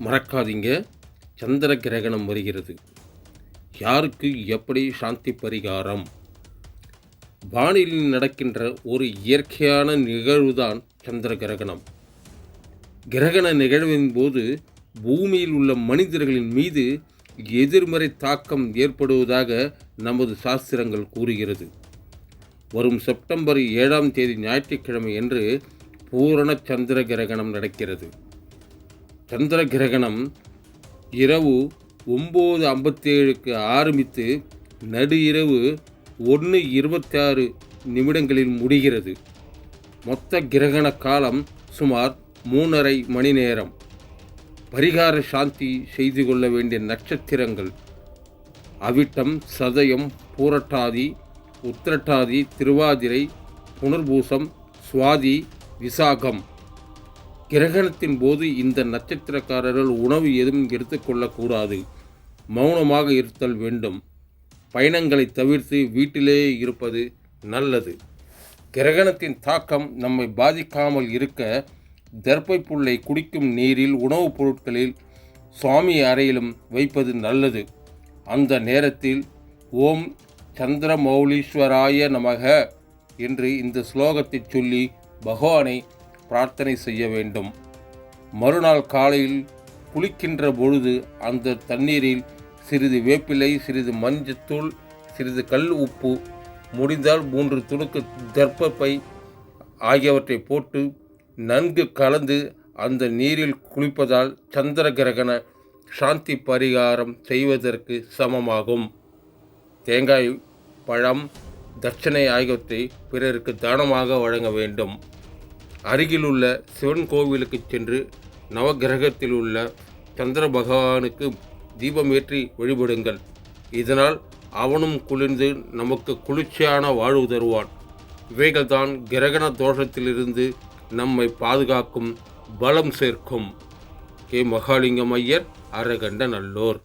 மறக்காதீங்க. சந்திர கிரகணம் வருகிறது. யாருக்கு எப்படி சாந்தி பரிகாரம்? வானிலில் நடக்கின்ற ஒரு இயற்கையான நிகழ்வுதான் சந்திர கிரகணம். கிரகண நிகழ்வின் போது பூமியில் உள்ள மனிதர்களின் மீது எதிர்மறை தாக்கம் ஏற்படுவதாக நமது சாஸ்திரங்கள் கூறுகிறது. வரும் செப்டம்பர் ஏழாம் தேதி ஞாயிற்றுக்கிழமை என்று பூரண சந்திர கிரகணம் நடக்கிறது. சந்திர கிரகணம் இரவு ஒம்பது ஐம்பத்தேழுக்கு ஆரம்பித்து நடு இரவு ஒன்று இருபத்தாறு நிமிடங்களில் முடிகிறது. மொத்த கிரகண காலம் சுமார் மூணரை மணி நேரம். பரிகார சாந்தி செய்து கொள்ள வேண்டிய நட்சத்திரங்கள். அவிட்டம் சதயம் பூரட்டாதி உத்திரட்டாதி திருவாதிரை புனர்பூசம் சுவாதி விசாகம். கிரகணத்தின் போது இந்த நட்சத்திரக்காரர்கள் உணவு எதுவும் எடுத்துக்கொள்ளக்கூடாது. மௌனமாக இருத்தல் வேண்டும். பயணங்களை தவிர்த்து வீட்டிலேயே இருப்பது நல்லது. கிரகணத்தின் தாக்கம் நம்மை பாதிக்காமல் இருக்க தர்ப்பை புல்லை குடிக்கும் நீரில் உணவுப் பொருட்களில் சுவாமி அறையிலும் வைப்பது நல்லது. அந்த நேரத்தில் ஓம் சந்திரமௌலீஸ்வராய நமக என்று இந்த ஸ்லோகத்தை சொல்லி பகவானை பிரார்த்தனை செய்ய வேண்டும். மறுநாள் காலையில் குளிக்கின்ற பொழுது அந்த தண்ணீரில் சிறிது வேப்பிலை சிறிது மஞ்சத்தூள் சிறிது கல் உப்பு முடிந்தால் மூன்று துணுக்கு தர்ப்பப்பை ஆகியவற்றை போட்டு நன்கு கலந்து அந்த நீரில் குளிப்பதால் சந்திர கிரகண சாந்தி பரிகாரம் செய்வதற்கு சமமாகும். தேங்காய் பழம் தட்சணை ஆகியவற்றை பிறருக்கு தானமாக வழங்க வேண்டும். அருகிலுள்ள சிவன் கோவிலுக்கு சென்று நவகிரகத்தில் உள்ள சந்திர பகவானுக்கு தீபமேற்றி வழிபடுங்கள். இதனால் அவனும் குளிர்ந்து நமக்கு குளிர்ச்சியான வாழ்வு தருவான். இவைகள்தான் கிரகண தோஷத்திலிருந்து நம்மை பாதுகாக்கும் பலம் சேர்க்கும். கே மகாலிங்கம் ஐயர் அரகண்ட நல்லோர்.